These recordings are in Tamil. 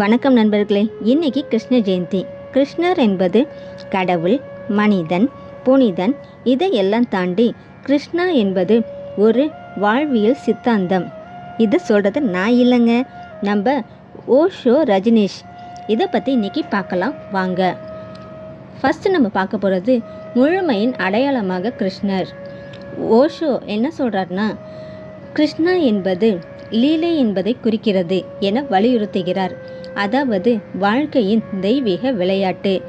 வணக்கம் நண்பர்களே இன்னைக்கு கிருஷ்ண ஜெயந்தி. கிருஷ்ணர் என்பது கடவுள் மனிதன் புனிதன் இதையெல்லாம் தாண்டி கிருஷ்ணா என்பது ஒரு வாழ்வியல் சித்தாந்தம். இதை சொல்கிறது நான் இல்லைங்க நம்ம ஓஷோ ரஜினேஷ். இதை பற்றி இன்னைக்கு பார்க்கலாம் வாங்க. ஃபஸ்ட்டு நம்ம பார்க்க போகிறது முழுமையின் அடையாளமாக கிருஷ்ணர். ஓஷோ என்ன சொல்கிறாருன்னா கிருஷ்ணா என்பது லீலை என்பதை குறிக்கிறது என வலியுறுத்துகிறார். அதாவது வாழ்க்கையின் தெய்வீக விளையாட்டு.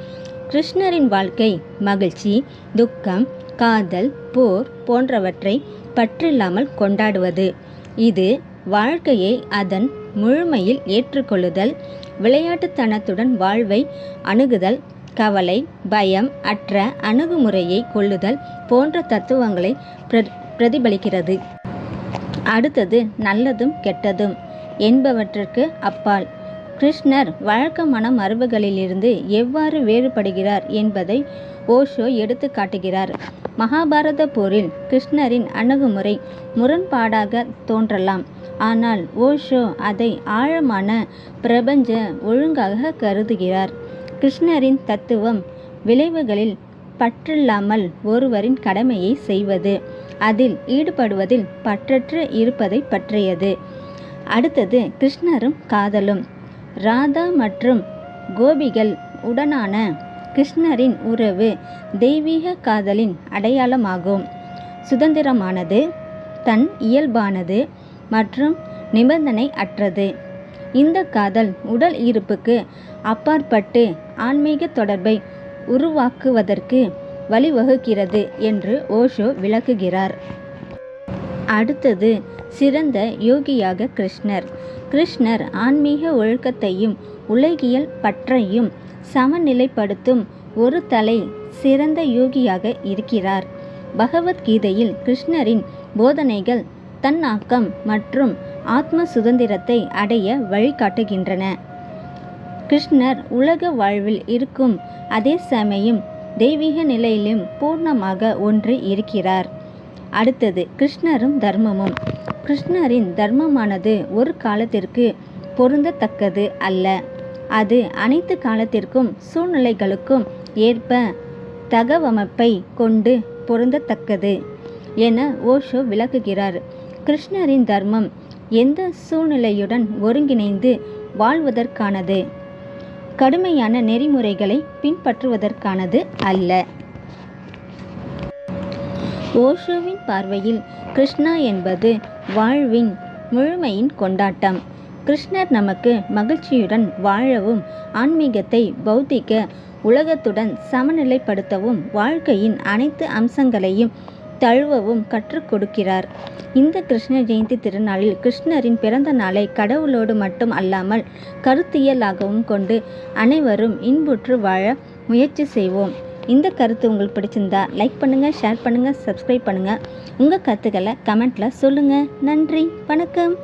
கிருஷ்ணரின் வாழ்க்கை மகிழ்ச்சி துக்கம் காதல் போர் போன்றவற்றை பற்றில்லாமல் கொண்டாடுவது. இது வாழ்க்கையை அதன் முழுமையில் ஏற்றுக்கொள்ளுதல் விளையாட்டுத்தனத்துடன் வாழ்வை அணுகுதல் கவலை பயம் அற்ற அணுகுமுறையை கொள்ளுதல் போன்ற தத்துவங்களை பிர பிரதிபலிக்கிறது. அடுத்தது நல்லதும் கெட்டதும் என்பவற்றிற்கு அப்பால். கிருஷ்ணர் வழக்கமான மரபுகளிலிருந்து எவ்வாறு வேறுபடுகிறார் என்பதை ஓஷோ எடுத்து காட்டுகிறார். மகாபாரத போரில் கிருஷ்ணரின் அணுகுமுறை முரண்பாடாக தோன்றலாம். ஆனால் ஓஷோ அதை ஆழமான பிரபஞ்ச ஒழுங்காக கருதுகிறார். கிருஷ்ணரின் தத்துவம் விளைவுகளில் பற்றில்லாமல் ஒருவரின் கடமையை செய்வது அதில் ஈடுபடுவதில் பற்றற்று இருப்பதை பற்றியது. அடுத்தது கிருஷ்ணரும் காதலும். ராதா மற்றும் கோபிகள் உடனான கிருஷ்ணரின் உறவு தெய்வீக காதலின் அடையாளமாகும். சுதந்திரமானது தன் இயல்பானது மற்றும் நிபந்தனை அற்றது. இந்த காதல் உடல் ஈர்ப்புக்கு அப்பாற்பட்டு ஆன்மீக தொடர்பை உருவாக்குவதற்கு வழிவகுக்கிறது என்று ஓஷோ விளக்குகிறார். அடுத்தது சிறந்த யோகியாக கிருஷ்ணர். கிருஷ்ணர் ஆன்மீக ஒழுக்கத்தையும் உலகியல் பற்றையும் சமநிலைப்படுத்தும் ஒரு தலை சிறந்த யோகியாக இருக்கிறார். பகவத்கீதையில் கிருஷ்ணரின் போதனைகள் தன்னாக்கம் மற்றும் ஆத்ம சுதந்திரத்தை அடைய வழிகாட்டுகின்றன. கிருஷ்ணர் உலக வாழ்வில் இருக்கும் அதே சமயம் தெய்வீக நிலையிலும் பூர்ணமாக ஒன்று இருக்கிறார். அடுத்தது கிருஷ்ணரும் தர்மமும். கிருஷ்ணரின் தர்மமானது ஒரு காலத்திற்கு பொருந்தத்தக்கது அல்ல. அது அனைத்து காலத்திற்கும் சூழ்நிலைகளுக்கும் ஏற்ப தகவமைப்பை கொண்டு பொருந்தத்தக்கது என ஓஷோ விளக்குகிறார். கிருஷ்ணரின் தர்மம் எந்த சூழ்நிலையுடன் ஒருங்கிணைந்து வாழ்வதற்கானது? கடுமையான நெறிமுறைகளை பின்பற்றுவதற்கானது அல்ல. ஓஷோவின் பார்வையில் கிருஷ்ணா என்பது வாழ்வின் முழுமையின் கொண்டாட்டம். கிருஷ்ணர் நமக்கு மகிழ்ச்சியுடன் வாழவும் ஆன்மீகத்தை பௌத்திக உலகத்துடன் சமநிலைப்படுத்தவும் வாழ்க்கையின் அனைத்து அம்சங்களையும் தழுவவும் கற்றுக் கொடுக்கிறார். இந்த கிருஷ்ண ஜெயந்தி திருநாளில் கிருஷ்ணரின் பிறந்த நாளை கடவுளோடு மட்டும் அல்லாமல் கருத்தியலாகவும் கொண்டு அனைவரும் இன்புற்று வாழ முயற்சி செய்வோம். இந்த கருத்து உங்களுக்கு பிடிச்சிருந்தா லைக் பண்ணுங்கள் ஷேர் பண்ணுங்கள் சப்ஸ்கிரைப் பண்ணுங்கள் உங்கள் கருத்துக்களை கமெண்ட்டில் சொல்லுங்கள் நன்றி வணக்கம்.